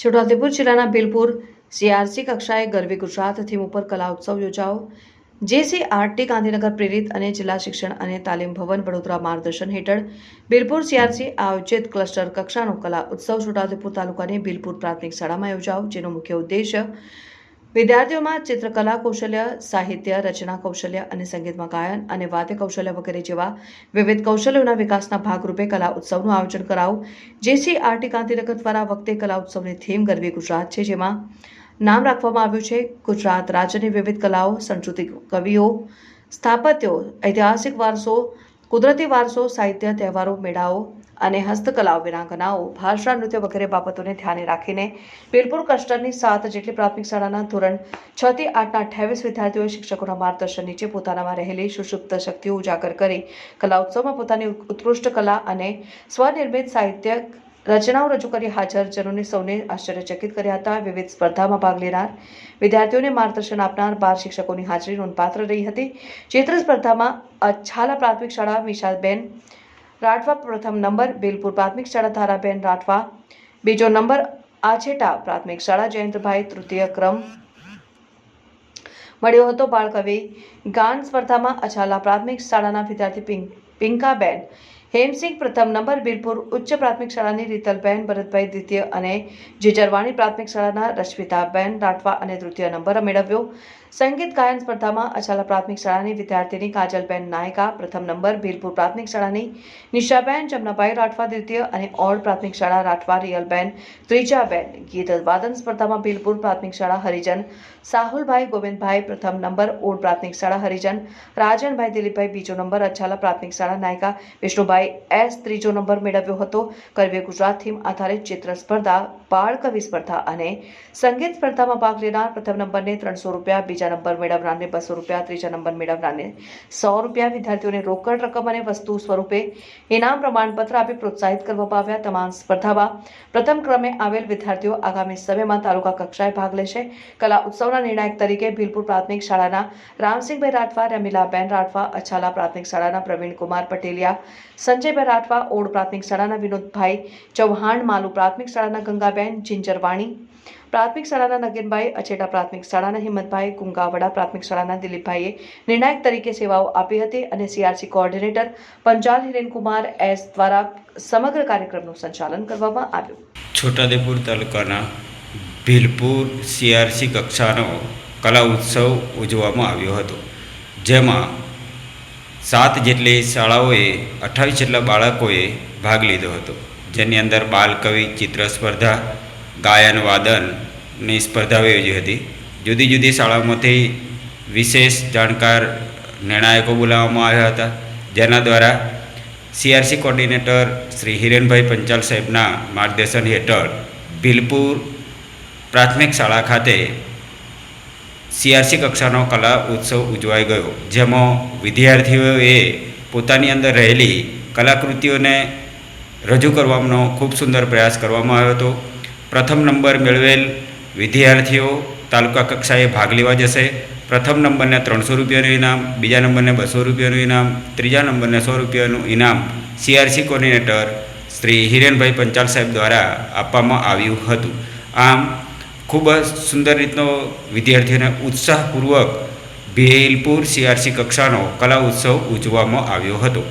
છોટાઉદેપુર જિલ્લાના બિલપુર સીઆરસી કક્ષાએ ગરવી ગુજરાત થીમ ઉપર કલા ઉત્સવ યોજાયો. જેસીઆરટી ગાંધીનગર પ્રેરિત અને જિલ્લા શિક્ષણ અને તાલીમ ભવન વડોદરા માર્ગદર્શન હેઠળ બિલપુર સીઆરસી આયોજિત ક્લસ્ટર કક્ષાનો કલા ઉત્સવ છોટાઉદેપુર તાલુકાની બિલપુર પ્રાથમિક શાળામાં યોજાયો, જેનો મુખ્ય ઉદ્દેશ્ય વિદ્યાર્થીઓમાં ચિત્રકલા કૌશલ્ય, સાહિત્ય, રચના કૌશલ્ય અને સંગીતમાં ગાયન અને વાદ્ય કૌશલ્ય વગેરે જેવા વિવિધ કૌશલ્યોના વિકાસના ભાગરૂપે કલા ઉત્સવનું આયોજન કરાવું. જેસીઆરટી ગાંધીનગર દ્વારા વખતે કલા ઉત્સવની થીમ ગરવી ગુજરાત છે, જેમાં નામ રાખવામાં આવ્યું છે, ગુજરાત રાજ્યની વિવિધ કલાઓ, સંસ્કૃતિ, કવિઓ, સ્થાપત્યો, ઐતિહાસિક વારસો, કુદરતી વારસો, સાહિત્ય, તહેવારો, મેળાઓ અને હસ્તકલાઓ વિરાંગનાઓ, ભાષા, નૃત્ય વગેરે બાબતોને ધ્યાને રાખીને વીરપુર કસ્ટરની સાત જેટલી પ્રાથમિક શાળાના ધોરણ છ થી આઠના અઠ્યાવીસ વિદ્યાર્થીઓએ શિક્ષકોના માર્ગદર્શન નીચે પોતાનામાં રહેલી સુષુપ્ત શક્તિઓ ઉજાગર કરી કલા ઉત્સવમાં પોતાની ઉત્કૃષ્ટ કલા અને સ્વનિર્મિત સાહિત્ય રચનાઓ રજૂ કરી હાજરજનોને સૌને આશ્ચર્યચકિત કર્યા હતા. વિવિધ સ્પર્ધામાં ભાગ લેનાર વિદ્યાર્થીઓને માર્ગદર્શન આપનાર બાર શિક્ષકોની હાજરી નોંધપાત્ર રહી હતી. ચિત્ર સ્પર્ધામાં અછાલા પ્રાથમિક શાળા વિશાલબેન રાઠવા પ્રથમ નંબર, બિલપુર પ્રાથમિક શાળા ધારાબેન રાઠવા. બીજો નંબર, આછેટા પ્રાથમિક શાળા, જયંતભાઈ તૃતીય ક્રમ. મળ્યો હતો બાળકવિ. ગાન સ્પર્ધામાં અછાલા પ્રાથમિક શાળાના વિદ્યાર્થી પિંક પિંકાબેન હેમસિંહ પ્રથમ નંબર બિલપુર ઉચ્ચ પ્રાથમિક શાળાની રીતલબેન ભરતભાઈ દ્વિતીય અને જીજરવાણી પ્રાથમિક શાળાના રશ્મિતાબેન રાઠવા અને તૃતીય નંબર મેળવ્યો. સંગીત ગાયન સ્પર્ધામાં અછાલા પ્રાથમિક શાળાની વિદ્યાર્થીની કાજલબેન નાયકા પ્રથમ નંબર બિલપુર પ્રાથમિક શાળાની, નિશાબેન જમનાભાઈ રાઠવા દ્વિતીય અને ઓડ પ્રાથમિક શાળા રાઠવા રિયલબેન ત્રીજાબેન ગીત વાદન સ્પર્ધામાં બિલપુર પ્રાથમિક શાળા હરિજન, સાહુલભાઈ ગોવિંદભાઈ પ્રથમ નંબર ઓડ પ્રાથમિક શાળા હરિજન, રાજનભાઈ દિલીપભાઈ બીજો નંબર અછાલા પ્રાથમિક શાળા નાયકા, વિષ્ણુભાઈ એસ ત્રીજો નંબર મેળવ્યો હતો. કરવે ગુજરાત થીમ આધારિત ચિત્ર સ્પર્ધા, બાળ કવિ સ્પર્ધા અને સંગીત સ્પર્ધામાં ભાગ લેનાર પ્રથમ નંબરને ત્રણસો રૂપિયા, બીજા નંબર મેળવનારને બસો રૂપિયા, ત્રીજા નંબર મેળવનારને સો રૂપિયા વિદ્યાર્થીઓને રોકડ રકમ અને વસ્તુ સ્વરૂપે ઇનામ પ્રમાણપત્ર આપી પ્રોત્સાહિત કરવામાં આવ્યા. તમામ સ્પર્ધામાં પ્રથમ ક્રમે આવેલ વિદ્યાર્થીઓ આગામી સમયમાં તાલુકા કક્ષાએ ભાગ લેશે. કલા ઉત્સવના નિર્ણાયક તરીકે ભીલપુર પ્રાથમિક શાળાના રામસિંહભાઈ રાઠવા, રમીલાબેન રાઠવા, અછાલા પ્રાથમિક શાળાના પ્રવીણકુમાર પટેલિયા સંજયભાઈ રાઠવા ઓડ પ્રાથમિક શાળાના વિનોદભાઈ ચૌહાણ, માલુ પ્રાથમિક શાળાના ગંગાબેન જિંજરવાણી પ્રાથમિક શાળાના નગીનભાઈ અછેટા પ્રાથમિક શાળાના હિંમતભાઈ, ગુંગાવડા પ્રાથમિક શાળાના દિલીપભાઈએ નિર્ણાયક તરીકે સેવાઓ આપી હતી અને CRC coordinator Panchal Hirenkumar S દ્વારા સમગ્ર કાર્યક્રમનું સંચાલન કરવામાં આવ્યું. છોટાદેપુર તાલુકાના ભીલપુર સીઆરસી કક્ષાનો કલા ઉત્સવ ઉજવવામાં આવ્યો હતો, જેમાં સાત જેટલી શાળાઓએ અઠ્ઠાવીસ જેટલા બાળકોએ ભાગ લીધો હતો, જેની અંદર બાલકવિ ચિત્ર સ્પર્ધા ગાયન વાદનની સ્પર્ધાઓ યોજી હતી. જુદી જુદી શાળાઓમાંથી વિશેષ જાણકાર નિર્ણાયકો બોલાવવામાં આવ્યા હતા, જેના દ્વારા સીઆરસી કોર્ડિનેટર શ્રી હિરેનભાઈ પંચાલ સાહેબના માર્ગદર્શન હેઠળ ભીલપુર પ્રાથમિક શાળા ખાતે સીઆરસી કક્ષાનો કલા ઉત્સવ ઉજવાઈ ગયો, જેમાં વિદ્યાર્થીઓએ પોતાની અંદર રહેલી કલાકૃતિઓને રજૂ કરવાનો ખૂબ સુંદર પ્રયાસ કરવામાં આવ્યો હતો. પ્રથમ નંબર મેળવેલ વિદ્યાર્થીઓ તાલુકા કક્ષાએ ભાગ લેવા જશે. પ્રથમ નંબરને ત્રણસો રૂપિયાનું ઇનામ, બીજા નંબરને બસો રૂપિયાનું ઇનામ, ત્રીજા નંબરને સો રૂપિયાનું ઇનામ સીઆરસી કોર્ડિનેટર શ્રી હિરેનભાઈ પંચાલ સાહેબ દ્વારા આપવામાં આવ્યું હતું. આમ ખૂબ જ સુંદર રીતનો વિદ્યાર્થીઓને ઉત્સાહપૂર્વક ભેલપુર સીઆરસી કક્ષાનો કલા ઉત્સવ ઉજવવામાં આવ્યો હતો.